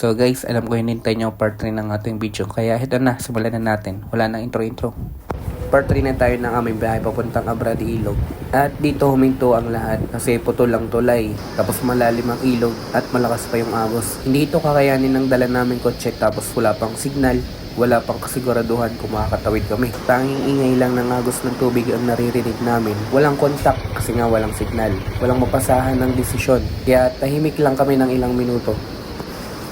So guys, alam ko hinintay nyo part 3 ng ating video. Kaya ito na, simulan na natin. Wala na intro-intro. Part 3 na tayo ng aming biyahe papuntang Abrade Ilog. At dito huminto ang lahat kasi putol lang tulay. Tapos malalim ang ilog at malakas pa yung agos. Hindi ito kakayanin ng dala namin kotse tapos wala pang signal. Wala pang kasiguraduhan kung makakatawid kami. Tanging ingay lang ng agos ng tubig ang naririnig namin. Walang kontak kasi nga walang signal. Walang mapasahan ng desisyon. Kaya tahimik lang kami ng ilang minuto.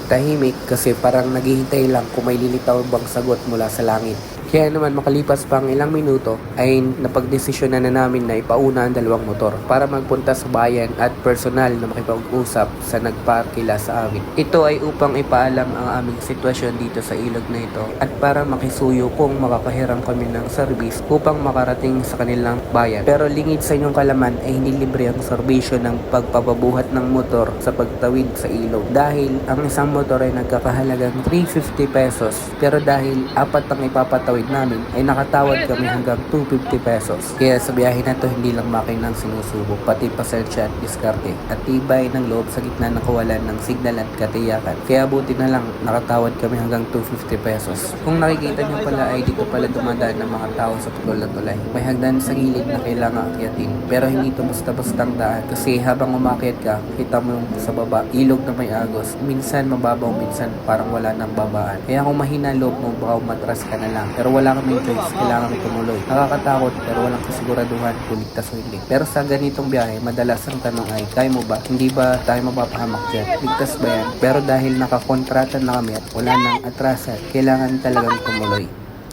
Tahimik kasi parang naghihintay lang kung may lilitaw bang sagot mula sa langit. Kaya naman makalipas pa ang ilang minuto ay napagdesisyon na, na namin na ipauna ang dalawang motor para magpunta sa bayan at personal na makipag-usap sa nagparkila sa amin. Ito ay upang ipaalam ang aming sitwasyon dito sa ilog na ito at para makisuyo kung makakahiram kami ng service upang makarating sa kanilang bayan. Pero lingid sa inyong kalaman ay hindi libre ang serbisyo ng pagpapabuhat ng motor sa pagtawid sa ilog dahil ang isang motor ay nagkakahalagang 350 pesos pero dahil apat ang ipapatawid namin ay nakatawad kami hanggang 250 pesos. Kaya sa biyahe na to hindi lang makinang sinusubok pati pasensya at diskarte at tibay ng loob sa gitna ng kawalan ng signal at katiyakan. Kaya buti na lang nakatawad kami hanggang 250 pesos. Kung nakikita nyo pala ay dito pala dumadaan ng mga tao sa putol na tulay. May hagdan sa gilid na kailangan akyatin pero hindi ito basta-bastang daan kasi habang umakyat ka kita mo yung sa baba ilog na may agos. Minsan mababaw minsan parang wala nang babaan. Kaya kung mahina ang loob mo baka umatras ka na lang. Pero wala kaming choice, kailangan tumuloy. Nakakatakot pero walang kasiguraduhan kung ligtas o hindi. Pero sa ganitong biyahe, madalas ang tanong ay, kaya mo ba? Hindi ba tayo mapapahamak dyan? Ligtas ba yan? Pero dahil nakakontrata na kami at wala nang atrasan, kailangan talagang tumuloy.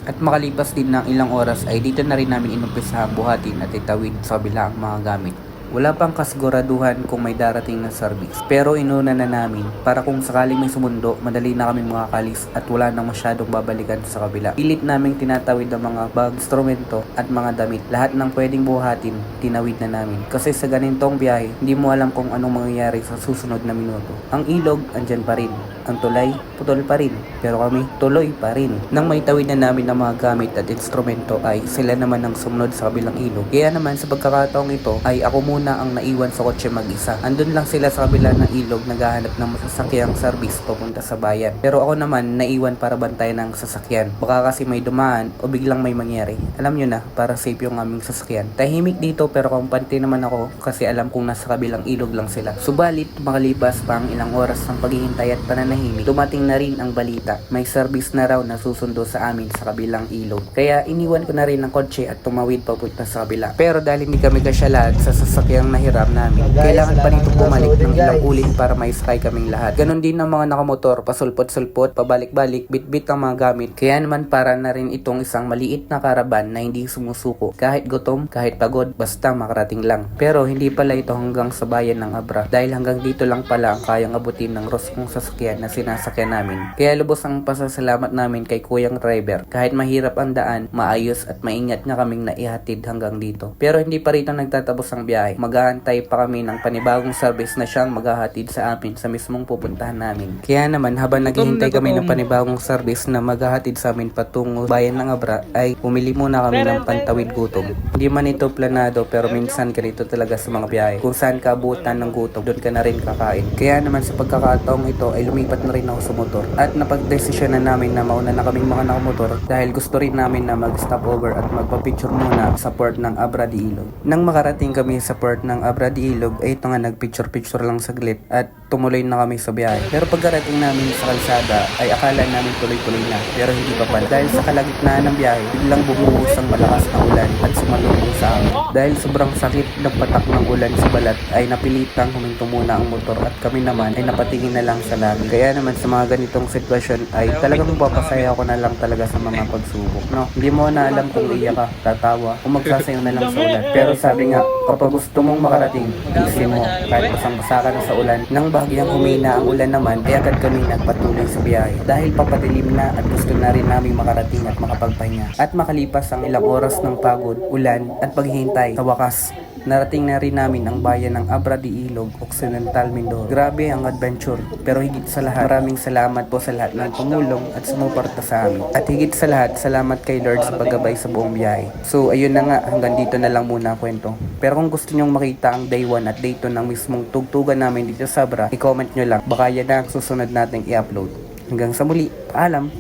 At makalipas din ng ilang oras ay dito na rin namin inumpisahan buhatin at itawid sa kabila ang mga gamit. Wala pang kasiguraduhan kung may darating na service. Pero inuna na namin para kung sakaling may sumundo, madali na kami makakalis at wala nang masyadong babalikan sa kabila. Pilit namin tinatawid ang mga bag, instrumento at mga damit. Lahat ng pwedeng buhatin, tinawid na namin. Kasi sa ganitong biyahe, hindi mo alam kung anong mangyayari sa susunod na minuto. Ang ilog, andyan pa rin. Ang tulay, putol pa rin. Pero kami, tuloy pa rin. Nang may tawid na namin ng mga gamit at instrumento ay sila naman ang sumunod sa kabilang ilog. Kaya naman sa pagkakataong ito ay ako muna ang naiwan sa kotse mag-isa. Andun lang sila sa kabila ng ilog naghahanap ng masasakyang service papunta sa bayan. Pero ako naman naiwan para bantayan ng sasakyan. Baka kasi may dumaan o biglang may mangyari. Alam nyo na, para safe yung aming sasakyan. Tahimik dito pero kampante naman ako kasi alam kong nasa kabilang ilog lang sila. Subalit, makalipas pa ang ilang oras ng paghihintay at pananahimik, dumating na rin ang balita. May service na raw na susundo sa amin sa kabilang ilog. Kaya iniwan ko na rin ang kotse at tumawid papunta sa kabila. Pero dahil hindi kami kasyalan sa sasakyang nahiram namin, kailangan pa nito bumalik ng ilang ulit para may sakay kaming lahat. Ganon din ang mga nakamotor, pasulpot-sulpot, pabalik-balik, bit-bit ang mga gamit. Kaya naman para na rin itong isang maliit na karaban na hindi sumusuko. Kahit gutom, kahit pagod, basta makarating lang. Pero hindi pala ito hanggang sa bayan ng Abra dahil hanggang dito lang pala ang kayang abutin ng roskong sasakyan na sinasakyan namin. Kaya lubos ang pasasalamat namin kay Kuyang Driver. Kahit mahirap ang daan, maayos at maingat nga kaming naihatid hanggang dito. Pero hindi pa rito nagtatapos ang biyahe. Mag-aantay pa kami ng panibagong service na siyang maghahatid sa amin sa mismong pupuntahan namin. Kaya naman habang naghihintay kami ng panibagong service na maghahatid sa amin patungo bayan ng Abra ay pumili muna kami ng pantawid gutom. Hindi man ito planado pero minsan ganito talaga sa mga biyahe. Kung saan ka abutan ng gutom, doon ka na rin kakain. Kaya naman sa pagkakataong ito ay lumipat na rin ako sa motor. At napagdesisyon na namin na mauna na kaming mga nakamotor dahil gusto rin namin na mag-stop over at magpa-picture muna sa port ng Abra de Ilog. Nang makarating kami sa port ng Abra de Ilog ay ito nga nag-picture-picture lang saglit at tumuloy na kami sa biyahe. Pero pagkarating namin sa kalsada ay akala namin tuloy-tuloy na pero hindi pa pala. Dahil sa kalagitnaan ng biyahe, biglang bumuhos ang malakas na ulan at sumalubong sa amin. Dahil sobrang sakit ng patak ng ulan sa balat ay napilitang huminto muna ang motor at kami naman ay napatingin na lang sa langit. Kaya naman sa mga ganitong sitwasyon ay talagang papasaya ko na lang talaga sa mga pagsubok. No? Hindi mo na alam kung iyak ka, tatawa, o magsasayaw na lang sa ulan. Pero sabi nga, kapag gusto mong makarating, isip mo, kahit basang-basa ka na sa ulan, nang bahagyang humina ang ulan naman, ay agad kami nagpatuloy sa biyahe. Dahil papadilim na at gusto na rin namin makarating at makapagpahinga. At makalipas ang ilang oras ng pagod, ulan at paghihintay, sa wakas, Narating na rin namin ang bayan ng Abra de Ilog, Occidental Mindoro. Grabe ang adventure. Pero higit sa lahat, maraming salamat po sa lahat ng tumulong at sumuporta sa amin. At higit sa lahat, salamat kay Lord sa paggabay sa buong biyahe. So ayun na nga, hanggang dito na lang muna ang kwento. Pero kung gusto nyong makita ang day 1 at day 2 ng mismong tugtugan namin dito sa Abra, i-comment nyo lang. Baka yan na ang susunod nating i-upload. Hanggang sa muli, paalam!